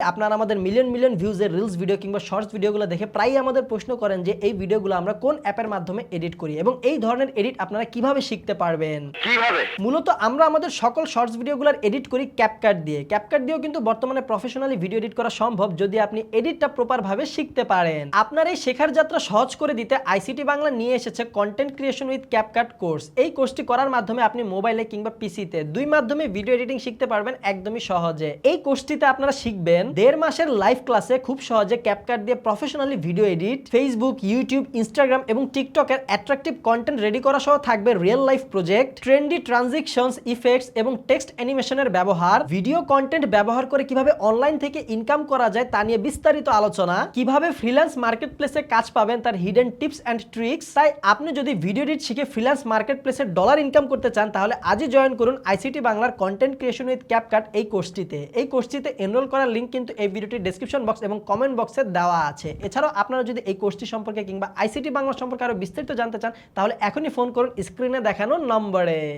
আপনারা আমাদের million million ভিউজের রিলস ভিডিও কিংবা শর্টস ভিডিওগুলো দেখে প্রায়ই আমাদের প্রশ্ন করেন যে এই ভিডিওগুলো আমরা কোন অ্যাপের মাধ্যমে এডিট করি এবং এই ধরনের এডিট আপনারা কীভাবে শিখতে পারবেন? কীভাবে? মূলত আমরা আমাদের সকল শর্টস ভিডিওগুলোর এডিট করি ক্যাপকাট দিয়ে। ক্যাপকাট দিয়েও কিন্তু বর্তমানে প্রফেশনালি ভিডিও এডিট করা সম্ভব যদি আপনি এডিটটা প্রপারভাবে শিখতে পারেন। আপনার এই শেখার যাত্রা সহজ করে দিতে আইসিটি বাংলা নিয়ে এসেছে content creation with CapCut course এই কোর্সটি করার মাধ্যমে আপনি মোবাইলে কিংবা পিসিতে দুই মাধ্যমে ভিডিও এডিটিং শিখতে পারবেন একদমই সহজে। এই কোর্সটিতে আপনারা শিখবেন দেড় মাসের লাইভ ক্লাসে খুব সহজে ক্যাপকাট দিয়ে professionally video edit Facebook YouTube Instagram এবং টিকটকের অ্যাট্রাকটিভ কন্টেন্ট রেডি করা সহ থাকবে real life project trendy transitions effects এবং টেক্সট অ্যানিমেশনের ব্যবহার। ভিডিও কন্টেন্ট ব্যবহার করে কীভাবে অনলাইন থেকে ইনকাম করা যায় তা নিয়ে বিস্তারিত আলোচনা, কীভাবে ফ্রিল্যান্স মার্কেট প্লেসে কাজ পাবেন তার হিডেন টিপস অ্যান্ড ট্রিক্স তাই আপনি যদি ভিডিও এডিট শিখে ফ্রিল্যান্স মার্কেট প্লেসে ডলার ইনকাম করতে চান, তাহলে আজই জয়েন করুন আইসিটি বাংলার কন্টেন্ট ক্রিয়েশন উইথ ক্যাপকাট এই কোর্সটিতে এই কোর্সটিতে এনরোল করার লিঙ্ক কিন্তু এই ভিডিওটির ডিসক্রিপশন বক্স এবং কমেন্ট বক্সে দেওয়া আছে। এছাড়াও আপনারা যদি এই কোর্সটি সম্পর্কে কিংবা আইসিটি বাংলা সম্পর্কে আরও বিস্তারিত জানতে চান, তাহলে এখনই ফোন করুন স্ক্রিনে দেখানো নম্বরে।